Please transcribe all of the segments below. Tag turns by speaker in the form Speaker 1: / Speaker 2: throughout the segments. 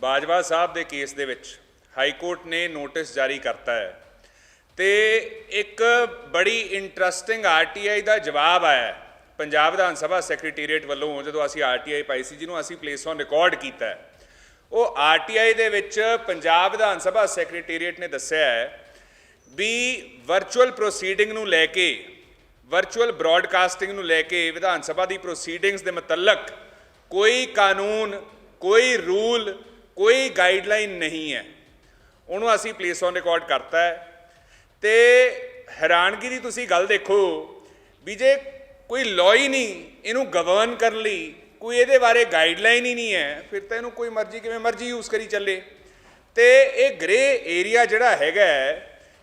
Speaker 1: ਬਾਜਵਾ ਸਾਹਿਬ ਦੇ ਕੇਸ ਦੇ ਵਿੱਚ ਹਾਈ ਕੋਰਟ ਨੇ ਨੋਟਿਸ ਜਾਰੀ ਕਰਤਾ ਹੈ ਤੇ ਇੱਕ ਬੜੀ ਇੰਟਰਸਟਿੰਗ ਆਰਟੀਆਈ ਦਾ ਜਵਾਬ ਆਇਆ ਪੰਜਾਬ ਵਿਧਾਨ ਸਭਾ ਸੈਕਟਰੀਏਟ ਵੱਲੋਂ ਜਦੋਂ ਅਸੀਂ ਆਰਟੀਆਈ ਪਾਈ ਸੀ, ਜਿਹਨੂੰ ਅਸੀਂ ਪਲੇਸ ਔਨ ਰਿਕਾਰਡ ਕੀਤਾ ਹੈ। ਉਹ ਆਰਟੀਆਈ ਦੇ ਵਿੱਚ ਪੰਜਾਬ ਵਿਧਾਨ ਸਭਾ ਸੈਕਟਰੀਏਟ ਨੇ ਦੱਸਿਆ ਹੈ ਵੀ ਵਰਚੁਅਲ ਪ੍ਰੋਸੀਡਿੰਗ ਨੂੰ ਲੈ ਕੇ ਵਰਚੁਅਲ ਬ੍ਰਾਡਕਾਸਟਿੰਗ ਨੂੰ ਲੈ ਕੇ ਵਿਧਾਨ ਸਭਾ ਦੀ ਪ੍ਰੋਸੀਡਿੰਗਸ ਦੇ ਮੁਤਲਕ ਕੋਈ ਕਾਨੂੰਨ, ਕੋਈ ਰੂਲ ਕੋਈ ਗਾਈਡਲਾਈਨ ਨਹੀਂ ਹੈ। ਉਹਨੂੰ ਅਸੀਂ ਪਲੇਸ ਔਨ ਰਿਕਾਰਡ ਕਰਤਾ ਹੈ। ਤੇ ਹੈਰਾਨਗੀ ਦੀ ਤੁਸੀਂ ਗੱਲ ਦੇਖੋ ਵੀ ਜੇ ਕੋਈ ਲਾਅ ਹੀ ਨਹੀਂ, ਇਹਨੂੰ ਗਵਰਨ ਕਰਨ ਲਈ ਕੋਈ ਇਹਦੇ ਬਾਰੇ ਗਾਈਡਲਾਈਨ ਹੀ ਨਹੀਂ ਹੈ, ਫਿਰ ਤਾਂ ਇਹਨੂੰ ਕੋਈ ਮਰਜ਼ੀ ਕਿਵੇਂ ਮਰਜ਼ੀ ਯੂਜ਼ ਕਰੀ ਚੱਲੇ। ਤੇ ਇਹ ਗ੍ਰੇ ਏਰੀਆ ਜਿਹੜਾ ਹੈਗਾ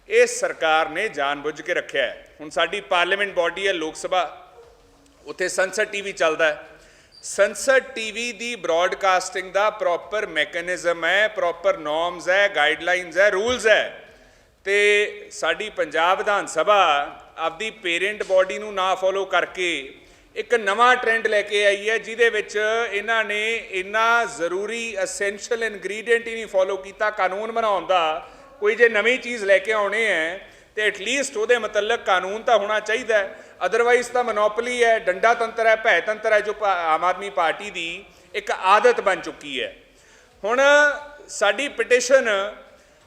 Speaker 1: ਇਹ ਸਰਕਾਰ ਨੇ ਜਾਣਬੁੱਝ ਕੇ ਰੱਖਿਆ ਹੈ। ਹੁਣ ਸਾਡੀ ਪਾਰਲੀਮੈਂਟ ਬਾਡੀ ਹੈ, ਲੋਕ ਸਭਾ, ਉੱਥੇ ਸੰਸਦ ਟੀਵੀ ਚੱਲਦਾ ਹੈ। ਸੰਸਦ ਟੀਵੀ ਦੀ ਬ੍ਰਾਡਕਾਸਟਿੰਗ ਦਾ ਪ੍ਰੋਪਰ ਮੈਕੈਨਿਜ਼ਮ ਹੈ, ਪ੍ਰੋਪਰ ਨਾਰਮਸ ਹੈ, ਗਾਈਡਲਾਈਨਸ ਹੈ, ਰੂਲਸ ਹੈ। ਤੇ ਸਾਡੀ ਪੰਜਾਬ ਵਿਧਾਨ ਸਭਾ ਆਪਦੀ ਪੇਰੈਂਟ ਬਾਡੀ ਨੂੰ ਨਾ ਫੋਲੋ ਕਰਕੇ ਇੱਕ ਨਵਾਂ ਟ੍ਰੈਂਡ ਲੈ ਕੇ ਆਈ ਹੈ, ਜਿਹਦੇ ਵਿੱਚ ਇਹਨਾਂ ਨੇ ਇੰਨਾ ਜ਼ਰੂਰੀ ਐਸੈਂਸ਼ੀਅਲ ਇਨਗਰੀਡੀਐਂਟ ਹੀ ਨਹੀਂ ਫੋਲੋ ਕੀਤਾ, ਕਾਨੂੰਨ ਬਣਾਉਣ ਦਾ। ਕੋਈ ਜੇ ਨਵੀਂ ਚੀਜ਼ ਲੈ ਕੇ ਆਉਣੇ ਹੈ, ਤੇ ਐਟਲੀਸਟ ਉਹਦੇ ਮੁਤਲਕ ਕਾਨੂੰਨ ਤਾਂ ਹੋਣਾ ਚਾਹੀਦਾ ਹੈ। ਅਦਰਵਾਈਜ਼ ਤਾਂ ਮੋਨੋਪੋਲੀ ਹੈ, ਡੰਡਾ ਤੰਤਰ ਹੈ, ਭੈ ਤੰਤਰ ਹੈ ਜੋ ਪਾ- ਆਮ ਆਦਮੀ ਪਾਰਟੀ ਦੀ ਇੱਕ ਆਦਤ ਬਣ ਚੁੱਕੀ ਹੈ। ਹੁਣ ਸਾਡੀ ਪਟੀਸ਼ਨ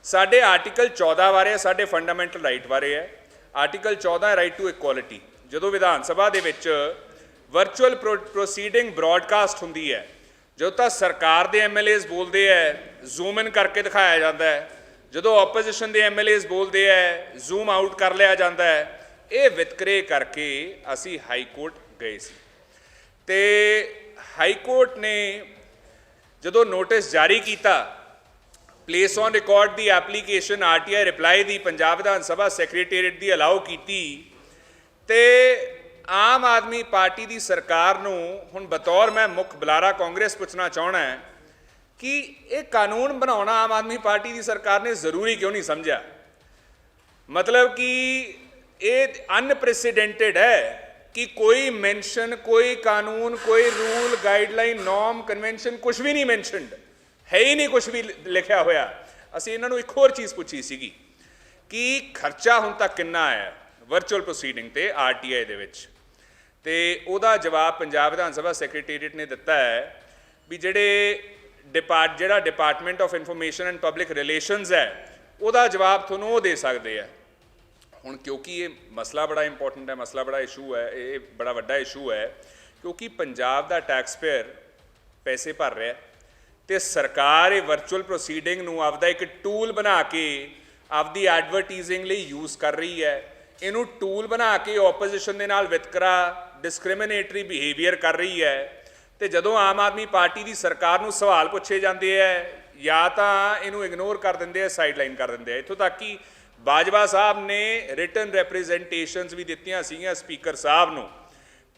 Speaker 1: ਸਾਡੇ ਆਰਟੀਕਲ 14 ਬਾਰੇ ਸਾਡੇ ਫੰਡਾਮੈਂਟਲ ਰਾਈਟ ਬਾਰੇ ਹੈ। ਆਰਟੀਕਲ 14 ਰਾਈਟ ਟੂ ਇਕੁਐਲਿਟੀ ਜਦੋਂ ਵਿਧਾਨ ਸਭਾ ਦੇ ਵਿੱਚ ਵਰਚੁਅਲ ਪ੍ਰੋਸੀਡਿੰਗ ਬ੍ਰਾਡਕਾਸਟ ਹੁੰਦੀ ਹੈ, ਜਦੋਂ ਤਾਂ ਸਰਕਾਰ ਦੇ ਐਮਐਲਏਸ ਬੋਲਦੇ ਹੈ ਜ਼ੂਮ ਇਨ ਕਰਕੇ ਦਿਖਾਇਆ ਜਾਂਦਾ ਹੈ। ਜਦੋਂ ਆਪੋਜੀਸ਼ਨ ਦੇ ਐਮਐਲਏਸ ਬੋਲਦੇ ਹੈ ਜ਼ੂਮ ਆਊਟ ਕਰ ਲਿਆ ਜਾਂਦਾ ਹੈ। ਇਹ ਵਿਤਕਰੇ ਕਰਕੇ ਅਸੀਂ ਹਾਈ ਕੋਰਟ ਗਏ ਸੀ। ਤੇ ਹਾਈ ਕੋਰਟ ਨੇ ਜਦੋਂ ਨੋਟਿਸ ਜਾਰੀ ਕੀਤਾ ਪਲੇਸ ਔਨ ਰਿਕਾਰਡ ਦੀ ਐਪਲੀਕੇਸ਼ਨ ਆਰਟੀਆਈ ਰਿਪਲਾਈ ਦੀ, ਪੰਜਾਬ ਵਿਧਾਨ ਸਭਾ ਸੈਕਟਰੀਏਟ ਦੀ ਅਲਾਉ ਕੀਤੀ, ਤੇ ਆਮ ਆਦਮੀ ਪਾਰਟੀ ਦੀ ਸਰਕਾਰ ਨੂੰ ਹੁਣ ਬਤੌਰ ਮੈਂ ਮੁੱਖ ਬੁਲਾਰਾ ਕਾਂਗਰਸ ਪੁੱਛਣਾ ਚਾਹਣਾ ਹੈ ਕਿ ਇਹ ਕਾਨੂੰਨ ਬਣਾਉਣਾ ਆਮ ਆਦਮੀ ਪਾਰਟੀ ਦੀ ਸਰਕਾਰ ਨੇ ਜ਼ਰੂਰੀ ਕਿਉਂ ਨਹੀਂ ਸਮਝਿਆ? ਮਤਲਬ ਕਿ ਇਹ ਅਨਪ੍ਰੈਸੀਡੈਂਟਡ ਹੈ ਕਿ ਕੋਈ ਮੈਂਸ਼ਨ ਕੋਈ ਕਾਨੂੰਨ, ਕੋਈ ਰੂਲ ਗਾਈਡਲਾਈਨ ਨਾਰਮ ਕਨਵੈਨਸ਼ਨ ਕੁਝ ਵੀ ਨਹੀਂ ਮੈਂਸ਼ਨਡ ਹੈ ਹੀ ਨਹੀਂ ਕੁਝ ਵੀ ਲਿ- ਲਿਖਿਆ ਹੋਇਆ। ਅਸੀਂ ਇਹਨਾਂ ਨੂੰ ਇੱਕ ਹੋਰ ਚੀਜ਼ ਪੁੱਛੀ ਸੀਗੀ ਕਿ ਖਰਚਾ ਹੁਣ ਤੱਕ ਕਿੰਨਾ ਆਇਆ ਵਰਚੁਅਲ ਪ੍ਰੋਸੀਡਿੰਗ ਤੇ ਆਰਟੀਆਈ ਦੇ ਵਿੱਚ। ਤੇ ਉਹਦਾ ਜਵਾਬ ਪੰਜਾਬ ਵਿਧਾਨ ਸਭਾ ਸੈਕਟਰੀਏਟ ਨੇ ਦਿੱਤਾ ਹੈ ਵੀ ਜਿਹੜੇ ਡਿਪਾਰਟ, ਜਿਹੜਾ department of information and public relations ਹੈ, ਉਹਦਾ ਜਵਾਬ ਤੁਹਾਨੂੰ ਉਹ ਦੇ ਸਕਦੇ ਆ ਹੁਣ ਕਿਉਂਕਿ ਇਹ ਮਸਲਾ ਬੜਾ ਇੰਪੋਰਟੈਂਟ ਹੈ, ਮਸਲਾ ਬੜਾ ਇਸ਼ੂ ਹੈ, ਇਹ ਬੜਾ ਵੱਡਾ ਇਸ਼ੂ ਹੈ, ਕਿਉਂਕਿ ਪੰਜਾਬ ਦਾ ਟੈਕਸ ਪੇਅਰ ਪੈਸੇ ਭਰ ਰਿਹਾ ਹੈ ਤੇ ਸਰਕਾਰ ਇਹ ਵਰਚੁਅਲ ਪ੍ਰੋਸੀਡਿੰਗ ਨੂੰ ਆਪਦਾ ਇੱਕ ਟੂਲ ਬਣਾ ਕੇ ਆਪਦੀ ਐਡਵਰਟਾਈਜ਼ਿੰਗ ਲਈ ਯੂਜ਼ ਕਰ ਰਹੀ ਹੈ। ਇਹਨੂੰ ਟੂਲ ਬਣਾ ਕੇ ਆਪੋਜੀਸ਼ਨ ਦੇ ਨਾਲ ਵਿਤਕਰਾ ਡਿਸਕ੍ਰਿਮੀਨੇਟਰੀ ਬਿਹੇਵੀਅਰ ਕਰ ਰਹੀ ਹੈ। ਤੇ ਜਦੋਂ ਆਮ ਆਦਮੀ ਪਾਰਟੀ ਦੀ ਸਰਕਾਰ ਨੂੰ ਸਵਾਲ ਪੁੱਛੇ ਜਾਂਦੇ ਹੈ, ਜਾਂ ਤਾਂ ਇਹਨੂੰ ਇਗਨੋਰ ਕਰ ਦਿੰਦੇ ਆ ਸਾਈਡਲਾਈਨ ਕਰ ਦਿੰਦੇ ਆ ਇੱਥੋਂ ਤੱਕ ਕਿ ਬਾਜਵਾ ਸਾਹਿਬ ਨੇ ਰਿਟਨ ਰਿਪਰੈਜ਼ੈਂਟੇਸ਼ਨਸ ਵੀ ਦਿੱਤੀਆਂ ਸੀਗੀਆਂ ਸਪੀਕਰ ਸਾਹਿਬ ਨੂੰ।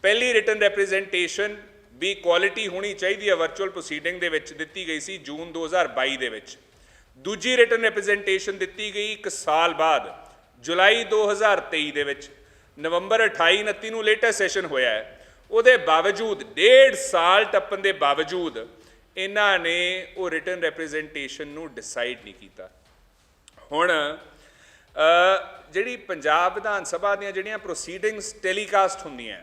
Speaker 1: ਪਹਿਲੀ ਰਿਟਨ ਰਿਪਰੈਜ਼ੈਂਟੇਸ਼ਨ ਵੀ ਕੁਆਲਿਟੀ ਹੋਣੀ ਚਾਹੀਦੀ ਹੈ ਵਰਚੁਅਲ ਪ੍ਰੋਸੀਡਿੰਗ ਦੇ ਵਿੱਚ ਦਿੱਤੀ ਗਈ ਸੀ ਜੂਨ 2022 ਦੇ ਵਿੱਚ। ਦੂਜੀ ਰਿਟਨ ਰਿਪਰੈਜ਼ੈਂਟੇਸ਼ਨ ਦਿੱਤੀ ਗਈ ਇੱਕ ਸਾਲ ਬਾਅਦ, ਜੁਲਾਈ 2023 ਦੇ ਵਿੱਚ। ਨਵੰਬਰ 28 29 ਨੂੰ ਲੇਟੈਸਟ ਸੈਸ਼ਨ ਹੋਇਆ ਹੈ। ਉਹਦੇ ਬਾਵਜੂਦ ਡੇਢ ਸਾਲ ਟੱਪਣ ਦੇ ਬਾਵਜੂਦ ਇਹਨਾਂ ਨੇ ਉਹ ਰਿਟਨ ਰਿਪਰੈਜ਼ੈਂਟੇਸ਼ਨ ਨੂੰ ਡਿਸਾਈਡ ਨਹੀਂ ਕੀਤਾ। ਹੁਣ ਜਿਹੜੀ ਪੰਜਾਬ ਵਿਧਾਨ ਸਭਾ ਦੀਆਂ ਜਿਹੜੀਆਂ ਪ੍ਰੋਸੀਡਿੰਗਸ ਟੈਲੀਕਾਸਟ ਹੁੰਦੀਆਂ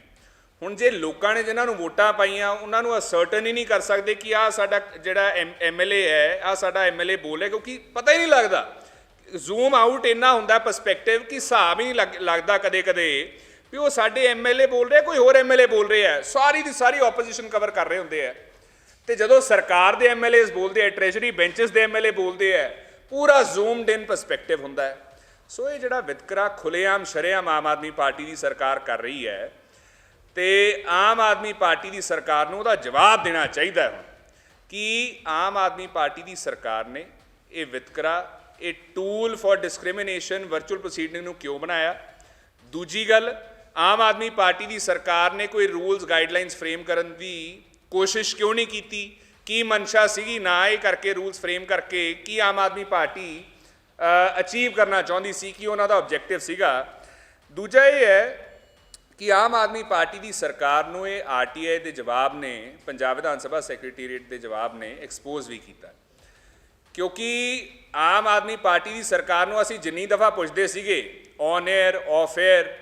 Speaker 1: ਹੁਣ ਜੇ ਲੋਕਾਂ ਨੇ ਜਿਨ੍ਹਾਂ ਨੂੰ ਵੋਟਾਂ ਪਾਈਆਂ, ਉਹਨਾਂ ਨੂੰ ਅਸਰਟਨ ਹੀ ਨਹੀਂ ਕਰ ਸਕਦੇ ਕਿ ਆ ਸਾਡਾ ਜਿਹੜਾ ਐਮਐਲਏ ਹੈ ਆ ਸਾਡਾ ਐਮਐਲਏ ਬੋਲ ਰਿਹਾ ਕਿਉਂਕਿ ਪਤਾ ਹੀ ਨਹੀਂ ਲੱਗਦਾ। ਜ਼ੂਮ ਆਊਟ ਇੰਨਾ ਹੁੰਦਾ ਪਰਸਪੈਕਟਿਵ ਕਿ ਹਿਸਾਬ ਹੀ ਨਹੀਂ ਲੱਗ- ਲੱਗਦਾ ਕਦੇ-ਕਦੇ ਵੀ ਉਹ ਸਾਡੇ ਐਮਐਲਏ ਬੋਲ ਰਿਹਾ, ਕੋਈ ਹੋਰ ਐਮਐਲਏ ਬੋਲ ਰਿਹਾ ਸਾਰੀ ਦੀ ਸਾਰੀ ਆਪੋਜੀਸ਼ਨ ਕਵਰ ਕਰ ਰਹੇ ਹੁੰਦੇ ਆ ਤੇ ਜਦੋਂ ਸਰਕਾਰ ਦੇ ਐਮਐਲਏਸ ਬੋਲਦੇ ਆ ਟ੍ਰੈਜਰੀ ਬੈਂਚਸ ਦੇ ਐਮਐਲਏ ਬੋਲਦੇ ਆ ਪੂਰਾ ਜ਼ੂਮਡ ਇਨ ਪਰਸਪੈਕਟਿਵ ਹੁੰਦਾ ਹੈ। ਸੋ ਇਹ ਜਿਹੜਾ ਵਿਤਕਰਾ ਖੁੱਲੇਆਮ ਸ਼ਰੇਆਮ ਆਮ ਆਦਮੀ ਪਾਰਟੀ ਦੀ ਸਰਕਾਰ ਕਰ ਰਹੀ ਹੈ ਤੇ ਆਮ ਆਦਮੀ ਪਾਰਟੀ ਦੀ ਸਰਕਾਰ ਨੂੰ ਉਹਦਾ ਜਵਾਬ ਦੇਣਾ ਚਾਹੀਦਾ ਹੈ ਕਿ ਆਮ ਆਦਮੀ ਪਾਰਟੀ ਦੀ ਸਰਕਾਰ ਨੇ ਇਹ ਵਿਤਕਰਾ, ਇਹ tool for discrimination virtual proceeding ਨੂੰ ਕਿਉਂ ਬਣਾਇਆ? ਦੂਜੀ ਗੱਲ, ਆਮ ਆਦਮੀ ਪਾਰਟੀ ਦੀ ਸਰਕਾਰ ਨੇ ਕੋਈ ਰੂਲਸ ਗਾਈਡਲਾਈਨਸ ਫਰੇਮ ਕਰਨ ਦੀ ਕੋਸ਼ਿਸ਼ ਕਿਉਂ ਨਹੀਂ ਕੀਤੀ? ਕੀ ਮਨਸ਼ਾ ਸੀਗੀ? ਨਾ ਇਹ ਕਰਕੇ ਰੂਲਸ ਫਰੇਮ ਕਰਕੇ ਕੀ ਆਮ ਆਦਮੀ ਪਾਰਟੀ ਅਚੀਵ ਕਰਨਾ ਚਾਹੁੰਦੀ ਸੀ, ਕਿ ਉਹਨਾਂ ਦਾ ਆਬਜੈਕਟਿਵ ਸੀਗਾ? ਦੂਜਾ ਇਹ ਹੈ ਕਿ ਆਮ ਆਦਮੀ ਪਾਰਟੀ ਦੀ ਸਰਕਾਰ ਨੂੰ ਇਹ ਆਰਟੀਆਈ ਦੇ ਜਵਾਬ ਨੇ, ਪੰਜਾਬ ਵਿਧਾਨ ਸਭਾ ਸੈਕਟਰੀਏਟ ਦੇ ਜਵਾਬ ਨੇ ਐਕਸਪੋਜ਼ ਵੀ ਕੀਤਾ। ਕਿਉਂਕਿ ਆਮ ਆਦਮੀ ਪਾਰਟੀ ਦੀ ਸਰਕਾਰ ਨੂੰ ਅਸੀਂ ਜਿੰਨੀ ਦਫਾ ਪੁੱਛਦੇ ਸੀਗੇ on air of air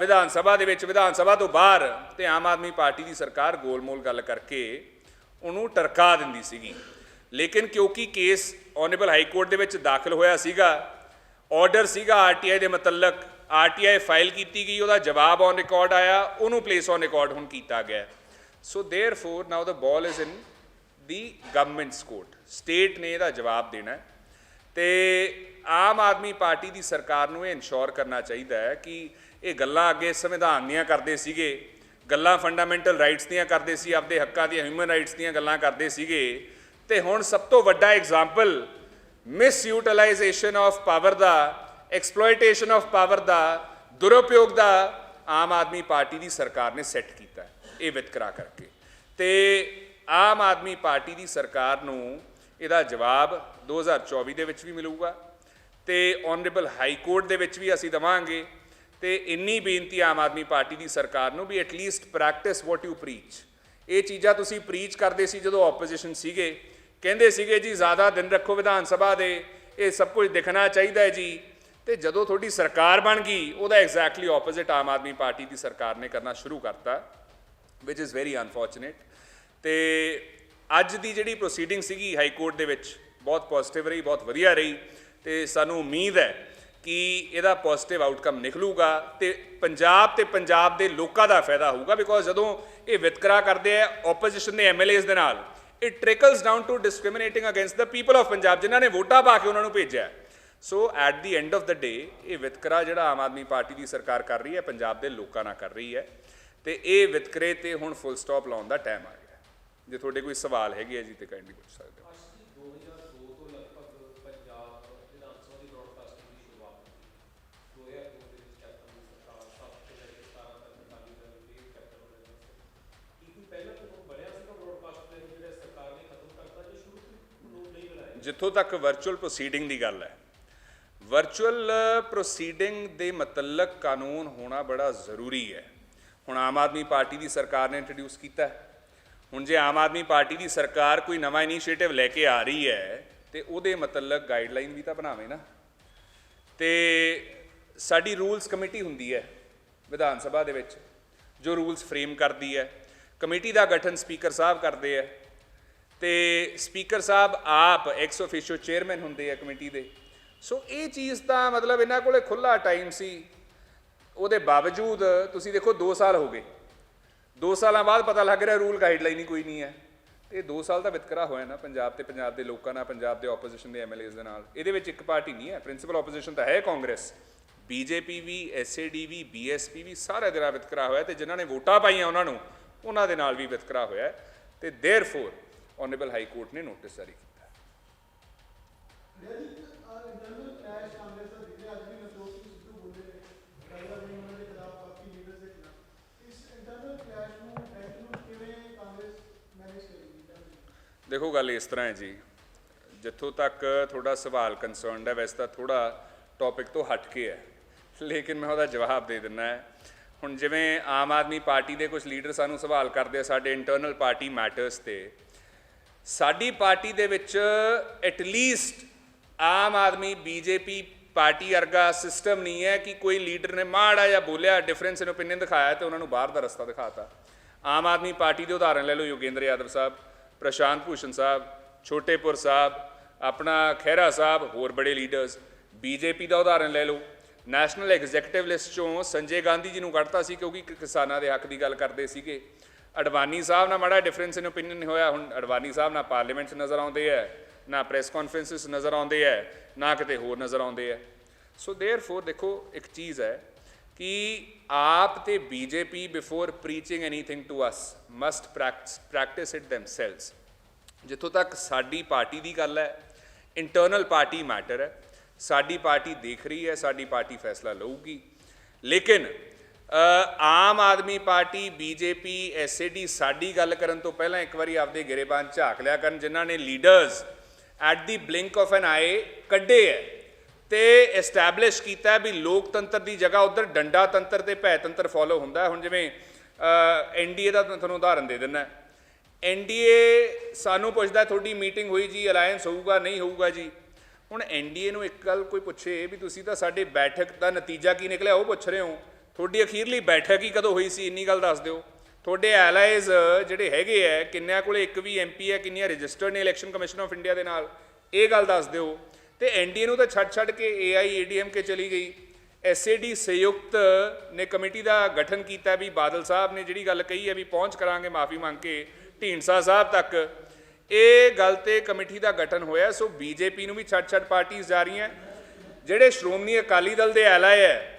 Speaker 1: Vidhan Sabha ਦੇ ਵਿੱਚ, ਵਿਧਾਨ ਸਭਾ ਤੋਂ ਬਾਹਰ ਤੇ ਆਮ ਆਦਮੀ ਪਾਰਟੀ ਦੀ ਸਰਕਾਰ ਗੋਲਮੋਲ ਗੱਲ ਕਰਕੇ ਉਹਨੂੰ ਟਰਕਾ ਦਿੰਦੀ ਸੀਗੀ। ਲੇਕਿਨ ਕਿਉਂਕਿ ਕੇਸ ਆਨਰੇਬਲ ਹਾਈ ਕੋਰਟ ਦੇ ਵਿੱਚ ਦਾਖਲ ਹੋਇਆ ਸੀਗਾ ਆਰਡਰ ਸੀਗਾ ਆਰਟੀਆਈ ਦੇ ਮਤਲਕ ਆਰਟੀਆਈ ਫਾਈਲ ਕੀਤੀ ਗਈ ਉਹਦਾ ਜਵਾਬ ਔਨ ਰਿਕਾਰਡ ਆਇਆ ਉਹਨੂੰ ਪਲੇਸ ਔਨ ਰਿਕਾਰਡ ਹੁਣ ਕੀਤਾ ਗਿਆ so therefore now the ball is in the government's court state ਨੇ ਇਹਦਾ ਜਵਾਬ ਦੇਣਾ ਹੈ ਤੇ ਆਮ ਆਦਮੀ ਪਾਰਟੀ ਦੀ ਸਰਕਾਰ ਨੂੰ ਇਹ ਇਨਸ਼ੋਰ ਕਰਨਾ ਚਾਹੀਦਾ ਹੈ ਕਿ ਇਹ ਗੱਲਾਂ ਅੱਗੇ ਸੰਵਿਧਾਨ ਦੀਆਂ ਕਰਦੇ ਸੀਗੇ ਗੱਲਾਂ ਫੰਡਾਮੈਂਟਲ ਰਾਈਟਸ ਦੀਆਂ ਕਰਦੇ ਸੀ ਆਪਦੇ ਹੱਕਾਂ ਦੀਆਂ ਹਿਊਮਨ ਰਾਈਟਸ ਦੀਆਂ ਗੱਲਾਂ ਕਰਦੇ ਸੀਗੇ ਤੇ ਹੁਣ ਸਭ ਤੋਂ ਵੱਡਾ ਐਗਜ਼ਾਮਪਲ ਮਿਸਯੂਟਿਲਾਈਜੇਸ਼ਨ ਆਫ ਪਾਵਰ ਦਾ ਐਕਸਪਲੋਇਟੇਸ਼ਨ ਆਫ ਪਾਵਰ ਦਾ, ਦੁਰਉਪਯੋਗ ਦਾ ਆਮ ਆਦਮੀ ਪਾਰਟੀ ਦੀ ਸਰਕਾਰ ਨੇ ਸੈੱਟ ਕੀਤਾ ਇਹ ਵਿਤਕਰਾ ਕਰਕੇ। ਤੇ ਆਮ ਆਦਮੀ ਪਾਰਟੀ ਦੀ ਸਰਕਾਰ ਨੂੰ ਇਹਦਾ ਜਵਾਬ 2024 ਦੇ ਵਿੱਚ ਵੀ ਮਿਲੂਗਾ ਤੇ ਆਨਰੇਬਲ ਹਾਈ ਕੋਰਟ ਦੇ ਵਿੱਚ ਵੀ ਅਸੀਂ ਦਵਾਂਗੇ ਤੇ ਇੰਨੀ ਬੇਨਤੀ ਆਮ ਆਦਮੀ ਪਾਰਟੀ ਦੀ ਸਰਕਾਰ ਨੂੰ ਵੀ at least practise what you preach ਇਹ ਚੀਜ਼ਾਂ ਤੁਸੀਂ ਪ੍ਰੀਚ ਕਰਦੇ ਸੀ ਜਦੋਂ ਆਪੋਜੀਸ਼ਨ ਸੀਗੇ ਕਹਿੰਦੇ ਸੀਗੇ ਜੀ, ਜ਼ਿਆਦਾ ਦਿਨ ਰੱਖੋ ਵਿਧਾਨ ਸਭਾ ਦੇ, ਇਹ ਸਭ ਕੁਝ ਦਿਖਣਾ ਚਾਹੀਦਾ ਹੈ ਜੀ। ਤੇ ਜਦੋਂ ਤੁਹਾਡੀ ਸਰਕਾਰ ਬਣ ਗਈ, ਉਹਦਾ exactly opposite Aam Aadmi Party ਦੀ ਸਰਕਾਰ ਨੇ ਕਰਨਾ ਸ਼ੁਰੂ ਕਰਤਾ ਵਿਚ ਇਜ਼ ਵੈਰੀ ਅਨਫੋਰਚੂਨੇਟ ਤੇ ਅੱਜ ਦੀ ਜਿਹੜੀ ਪ੍ਰੋਸੀਡਿੰਗ ਸੀਗੀ ਹਾਈ ਕੋਰਟ ਦੇ ਵਿੱਚ, ਬਹੁਤ ਪੋਜ਼ਿਟਿਵ ਰਹੀ, ਬਹੁਤ ਵਧੀਆ ਰਹੀ ਤੇ ਸਾਨੂੰ ਉਮੀਦ ਹੈ ਕਿ ਇਹਦਾ ਪੋਜ਼ਿਟਿਵ ਆਊਟਕਮ ਨਿਕਲੂਗਾ ਤੇ ਪੰਜਾਬ ਤੇ ਪੰਜਾਬ ਦੇ ਲੋਕਾਂ ਦਾ ਫਾਇਦਾ ਹੋਊਗਾ ਬਿਕੋਜ਼ ਜਦੋਂ ਇਹ ਵਿਤਕਰਾ ਕਰਦੇ ਆ ਆਪੋਜੀਸ਼ਨ ਦੇ ਐਮਐਲਏਸ ਦੇ ਨਾਲ it trickles down to discriminating against the people of Punjab ਜਿਨ੍ਹਾਂ ਨੇ ਵੋਟਾਂ ਪਾ ਕੇ ਉਹਨਾਂ ਨੂੰ ਭੇਜਿਆ so at the end of the day ਇਹ ਵਿਤਕਰਾ ਜਿਹੜਾ ਆਮ ਆਦਮੀ ਪਾਰਟੀ ਦੀ ਸਰਕਾਰ ਕਰ ਰਹੀ ਹੈ, ਪੰਜਾਬ ਦੇ ਲੋਕਾਂ ਨਾਲ ਕਰ ਰਹੀ ਹੈ। ਤੇ ਇਹ ਵਿਤਕਰੇ ਤੇ ਹੁਣ ਫੁੱਲ ਸਟਾਪ ਲਾਉਣ ਦਾ ਟਾਈਮ ਆ ਗਿਆ। ਜੇ ਤੁਹਾਡੇ ਕੋਈ ਸਵਾਲ ਹੈਗੇ ਆ ਜੀ, ਤੇ ਕਾਈਂਡਲੀ ਪੁੱਛ ਸਕਦੇ ਹੋ
Speaker 2: ਅਸ਼ਕੀ 2002 ਤੋਂ ਲਗਭਗ ਪੰਜਾਬ ਵਿਧਾਨ ਸਭਾ ਦੀ ਬ੍ਰੌਡਕਾਸਟਿੰਗ ਦੀ ਸ਼ੁਰੂਆਤ ਹੋਈ 2002 ਦੇ ਵਿੱਚ ਕੈਪਟਨ ਦੀ ਸਰਕਾਰ ਸਭ ਤੋਂ ਲੈ ਕੇ 17 ਤੱਕ ਅਕਾਲੀ ਦਲ ਦੇ ਕੈਪਟਨ ਬਣੇ ਹੋਏ ਸੀ ਕੀ ਕੋਈ ਪਹਿਲਾਂ ਤੋਂ ਬਣਿਆ ਸੀਗਾ ਬ੍ਰੌਡਕਾਸਟ ਦੇ ਜਿਹੜਾ ਸਰਕਾਰ ਨੇ ਖਤਮ ਕਰਤਾ ਜਾਂ ਸ਼ੁਰੂ ਤੋਂ ਲੋਕ ਨਹੀਂ ਬਣਾਏ
Speaker 1: ਜਿੱਥੋਂ ਤੱਕ ਵਰਚੁਅਲ ਪ੍ਰੋਸੀਡਿੰਗ ਦੀ ਗੱਲ ਹੈ ਵਰਚੁਅਲ ਪ੍ਰੋਸੀਡਿੰਗ ਦੇ ਮਤਲਕ ਕਾਨੂੰਨ ਹੋਣਾ ਬੜਾ ਜ਼ਰੂਰੀ ਹੈ। ਹੁਣ ਆਮ ਆਦਮੀ ਪਾਰਟੀ ਦੀ ਸਰਕਾਰ ਨੇ ਇੰਟਰੋਡਿਊਸ ਕੀਤਾ ਹੁਣ ਜੇ ਆਮ ਆਦਮੀ ਪਾਰਟੀ ਦੀ ਸਰਕਾਰ ਕੋਈ ਨਵਾਂ ਇਨੀਸ਼ੀਏਟਿਵ ਲੈ ਕੇ ਆ ਰਹੀ ਹੈ, ਤੇ ਉਹਦੇ ਮਤਲਕ ਗਾਈਡਲਾਈਨ ਵੀ ਤਾਂ ਬਣਾਵੇ ਨਾ। ਤੇ ਸਾਡੀ ਰੂਲਸ ਕਮੇਟੀ ਹੁੰਦੀ ਹੈ ਵਿਧਾਨ ਸਭਾ ਦੇ ਵਿੱਚ, ਜੋ ਰੂਲਸ ਫਰੇਮ ਕਰਦੀ ਹੈ। ਕਮੇਟੀ ਦਾ ਗਠਨ ਸਪੀਕਰ ਸਾਹਿਬ ਕਰਦੇ ਹੈ। ਤੇ ਸਪੀਕਰ ਸਾਹਿਬ, ਆਪ ਐਕਸ ਆਫੀਸ਼ੀਓ ਚੇਅਰਮੈਨ ਹੁੰਦੇ ਆ ਕਮੇਟੀ ਦੇ। ਸੋ ਇਹ ਚੀਜ਼ ਤਾਂ ਮਤਲਬ ਇਹਨਾਂ ਕੋਲੇ ਖੁੱਲਾ ਟਾਈਮ ਸੀ। ਉਹਦੇ ਬਾਵਜੂਦ ਤੁਸੀਂ ਦੇਖੋ 2 ਸਾਲ ਹੋ ਗਏ। 2 ਸਾਲਾਂ ਬਾਅਦ ਪਤਾ ਲੱਗ ਰਿਹਾ ਰੂਲ ਗਾਈਡਲਾਈਨ ਹੀ ਕੋਈ ਨਹੀਂ ਹੈ। ਇਹ 2 ਸਾਲ ਦਾ ਵਿਤਕਰਾ ਹੋਇਆ ਨਾ ਪੰਜਾਬ ਤੇ ਪੰਜਾਬ ਦੇ ਲੋਕਾਂ ਨਾਲ, ਪੰਜਾਬ ਦੇ ਆਪੋਜੀਸ਼ਨ ਦੇ ਐਮਐਲਏਜ਼ ਦੇ ਨਾਲ। ਇਹਦੇ ਵਿੱਚ ਇੱਕ ਪਾਰਟੀ ਨਹੀਂ ਹੈ। ਪ੍ਰਿੰਸੀਪਲ ਆਪੋਜੀਸ਼ਨ ਤਾਂ ਹੈ ਕਾਂਗਰਸ। ਬੀਜੇਪੀ ਵੀ ਐਸਏਡੀ ਵੀ ਬੀਐਸਪੀ ਵੀ ਸਾਰੇ ਦੇ ਨਾਲ ਵਿਤਕਰਾ ਹੋਇਆ ਤੇ ਜਿਨ੍ਹਾਂ ਨੇ ਵੋਟਾਂ ਪਾਈਆਂ ਉਹਨਾਂ ਨੂੰ, ਉਹਨਾਂ ਦੇ ਨਾਲ ਵੀ ਵਿਤਕਰਾ ਹੋਇਆ। ਤੇ ਥੈਰਫੋਰ ਆਨਰੇਬਲ ਹਾਈ ਕੋਰਟ ਨੇ ਨੋਟਿਸ ਜਾਰੀ ਕੀਤਾ। ਦੇਖੋ ਗੱਲ ਇਸ ਤਰ੍ਹਾਂ ਹੈ ਜੀ ਜਿੱਥੋਂ ਤੱਕ ਤੁਹਾਡਾ ਸਵਾਲ ਕੰਸਰਨਡ ਹੈ ਵੈਸੇ ਤਾਂ ਥੋੜਾ ਟੌਪਿਕ ਤੋਂ ਹਟ ਕੇ ਹੈ ਲੇਕਿਨ ਮੈਂ ਉਹਦਾ ਜਵਾਬ ਦੇ ਦਿੰਨਾ ਹੈ ਹੁਣ ਜਿਵੇਂ ਆਮ ਆਦਮੀ ਪਾਰਟੀ ਦੇ ਕੁਝ ਲੀਡਰ ਸਾਨੂੰ ਸਵਾਲ ਕਰਦੇ ਆ ਸਾਡੇ ਇੰਟਰਨਲ ਪਾਰਟੀ ਮੈਟਰਸ ਤੇ ਸਾਡੀ ਪਾਰਟੀ ਦੇ ਵਿੱਚ at least Aam Aadmi BJP party ਵਰਗਾ ਸਿਸਟਮ ਨਹੀਂ ਹੈ ਕਿ ਕੋਈ ਲੀਡਰ ਨੇ ਮਾੜਾ ਜਾਂ ਬੋਲਿਆ ਡਿਫਰੈਂਸ ਇਨ ਓਪੀਨੀਅਨ ਦਿਖਾਇਆ ਤੇ ਉਹਨਾਂ ਨੂੰ ਬਾਹਰ ਦਾ ਰਸਤਾ ਦਿਖਾਤਾ। ਆਮ ਆਦਮੀ ਪਾਰਟੀ ਦੇ ਉਦਾਹਰਣ ਲੈ ਲਓ, ਯੋਗੇਂਦਰ ਯਾਦਵ ਸਾਹਿਬ, ਪ੍ਰਸ਼ਾਂਤ ਭੂਸ਼ਣ ਸਾਹਿਬ, ਛੋਟੇਪੁਰ ਸਾਹਿਬ, ਆਪਣਾ ਖਹਿਰਾ ਸਾਹਿਬ, ਹੋਰ ਬੜੇ ਲੀਡਰਸ ਬੀਜੇਪੀ ਦਾ ਉਦਾਹਰਣ ਲੈ ਲਓ। ਨੈਸ਼ਨਲ ਐਗਜ਼ੀਕਟਿਵ ਲਿਸਟ ਚੋਂ ਸੰਜੇ ਗਾਂਧੀ ਜੀ ਨੂੰ ਕੱਢਤਾ ਸੀ ਕਿਉਂਕਿ ਕਿਸਾਨਾਂ ਦੇ ਹੱਕ ਦੀ ਗੱਲ ਕਰਦੇ ਸੀਗੇ। ਅਡਵਾਨੀ ਸਾਹਿਬ ਨਾਲ ਮਾੜਾ ਡਿਫਰੈਂਸ ਇਨ ਓਪੀਨੀਅਨ ਨਹੀਂ ਹੋਇਆ ਹੁਣ ਅਡਵਾਨੀ ਸਾਹਿਬ ਨਾ ਪਾਰਲੀਮੈਂਟ 'ਚ ਨਜ਼ਰ ਆਉਂਦੇ ਹੈ ਨਾ ਪ੍ਰੈਸ ਕਾਨਫਰੰਸਿਸ ਨਜ਼ਰ ਆਉਂਦੇ ਹੈ ਨਾ ਕਿਤੇ ਹੋਰ ਨਜ਼ਰ ਆਉਂਦੇ ਹੈ ਸੋ देयरफॉर ਦੇਖੋ ਇੱਕ ਚੀਜ਼ ਹੈ ਕਿ ਆਪ ਤੇ BJP before preaching anything to us must practise it themselves ਜਿੱਥੋਂ ਤੱਕ ਸਾਡੀ ਪਾਰਟੀ ਦੀ ਗੱਲ ਹੈ ਇੰਟਰਨਲ ਪਾਰਟੀ ਮੈਟਰ ਹੈ ਸਾਡੀ ਪਾਰਟੀ ਦੇਖ ਰਹੀ ਹੈ ਸਾਡੀ ਪਾਰਟੀ ਫੈਸਲਾ ਲਊਗੀ ਲੇਕਿਨ ਅ, ਆਮ ਆਦਮੀ ਪਾਰਟੀ, ਬੀਜੇਪੀ ਐਸਏਡੀ ਸਾਡੀ ਗੱਲ ਕਰਨ ਤੋਂ ਪਹਿਲਾਂ ਇੱਕ ਵਾਰੀ ਆਪਦੇ ਗਿਰੇਬਾਨ ਝਾਕ ਲਿਆ ਕਰਨ, ਜਿਨ੍ਹਾਂ ਨੇ leaders at the blink of an eye ਕੱਢੇ ਹੈ ਤੇ ਐਸਟੈਬਲਿਸ਼ ਕੀਤਾ ਵੀ ਲੋਕਤੰਤਰ ਦੀ ਜਗ੍ਹਾ ਉਧਰ ਡੰਡਾ ਤੰਤਰ ਤੇ ਭੈ ਤੰਤਰ ਫੋਲੋ ਹੁੰਦਾ। ਹੁਣ ਜਿਵੇਂ ਐਨਡੀਏ ਦਾ ਤੁਹਾਨੂੰ ਉਦਾਹਰਨ ਦੇ ਦਿੰਦਾ। ਐਨਡੀਏ ਸਾਨੂੰ ਪੁੱਛਦਾ, ਤੁਹਾਡੀ ਮੀਟਿੰਗ ਹੋਈ ਜੀ ਅਲਾਈਅੰਸ ਹੋਊਗਾ, ਨਹੀਂ ਹੋਊਗਾ ਜੀ? ਹੁਣ ਐਨਡੀਏ ਨੂੰ ਇੱਕ ਗੱਲ ਕੋਈ ਪੁੱਛੇ ਵੀ ਤੁਸੀਂ ਤਾਂ ਸਾਡੇ ਬੈਠਕ ਦਾ ਨਤੀਜਾ ਕੀ ਨਿਕਲਿਆ, ਉਹ ਪੁੱਛ ਰਹੇ ਹੋ। ਤੁਹਾਡੀ ਅਖੀਰਲੀ ਬੈਠਕ ਹੀ ਕਦੋਂ ਹੋਈ ਸੀ? ਇੰਨੀ ਗੱਲ ਦੱਸ ਦਿਓ। ਤੁਹਾਡੇ ਐਲਾਈਜ਼ ਜਿਹੜੇ ਹੈਗੇ ਆ ਕਿੰਨਿਆਂ ਕੋਲੇ ਇੱਕ ਵੀ ਐਮਪੀ ਹੈ ਕਿੰਨੀਆਂ ਰਜਿਸਟਰਡ ਨੇ ਇਲੈਕਸ਼ਨ ਕਮਿਸ਼ਨ ਆਫ ਇੰਡੀਆ ਦੇ ਨਾਲ? ਇਹ ਗੱਲ ਦੱਸ ਦਿਓ। ਤੇ ਐਨਡੀਏ ਨੂੰ ਤਾਂ ਛੱਡ ਛੱਡ ਕੇ ਏਆਈ ਏਡੀਐਮ ਕੇ ਚਲੀ ਗਈ। ਐਸਏਡੀ ਸੰਯੁਕਤ ਨੇ ਕਮੇਟੀ ਦਾ ਗਠਨ ਕੀਤਾ ਵੀ ਬਾਦਲ ਸਾਹਿਬ ਨੇ ਜਿਹੜੀ ਗੱਲ ਕਹੀ ਹੈ ਵੀ ਪਹੁੰਚ ਕਰਾਂਗੇ, ਮਾਫੀ ਮੰਗ ਕੇ ਢੀਂਡਸਾ ਸਾਹਿਬ ਤੱਕ। ਇਹ ਗੱਲ ਤੇ ਕਮੇਟੀ ਦਾ ਗਠਨ ਹੋਇਆ, ਸੋ ਬੀਜੇਪੀ ਨੂੰ ਵੀ ਛੱਡ ਛੱਡ ਪਾਰਟੀਆਂ ਜਾ ਰਹੀਆਂ। ਜਿਹੜੇ ਸ਼੍ਰੋਮਣੀ ਅਕਾਲੀ ਦਲ ਦੇ ਐਲਾਏ ਹੈ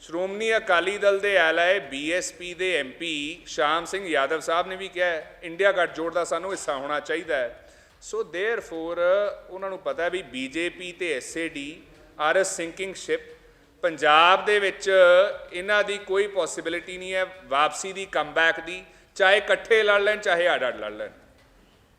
Speaker 1: ਸ਼੍ਰੋਮਣੀ ਅਕਾਲੀ ਦਲ ਦੇ ਐਲਾਏ ਬੀਐਸਪੀ ਦੇ ਐਮਪੀ ਸ਼ਾਮ ਸਿੰਘ ਯਾਦਵ ਸਾਹਿਬ ਨੇ ਵੀ ਕਿਹਾ ਹੈ, ਇੰਡੀਆ ਗੱਠਜੋੜ ਦਾ ਸਾਨੂੰ ਹਿੱਸਾ ਹੋਣਾ ਚਾਹੀਦਾ ਹੈ ਸੋ देयरफॉर ਉਹਨਾਂ ਨੂੰ ਪਤਾ ਹੈ ਵੀ ਬੀਜੇਪੀ ਤੇ SAD are a sinking ship Punjab ਦੇ ਵਿੱਚ ਇਹਨਾਂ ਦੀ ਕੋਈ ਪੋਸਿਬਿਲਿਟੀ ਨਹੀਂ ਹੈ ਵਾਪਸੀ ਦੀ ਕਮਬੈਕ ਦੀ ਚਾਹੇ ਇਕੱਠੇ ਲੜ ਲੈਣ ਚਾਹੇ ਅੱਡ ਅੱਡ ਲੜ ਲੈਣ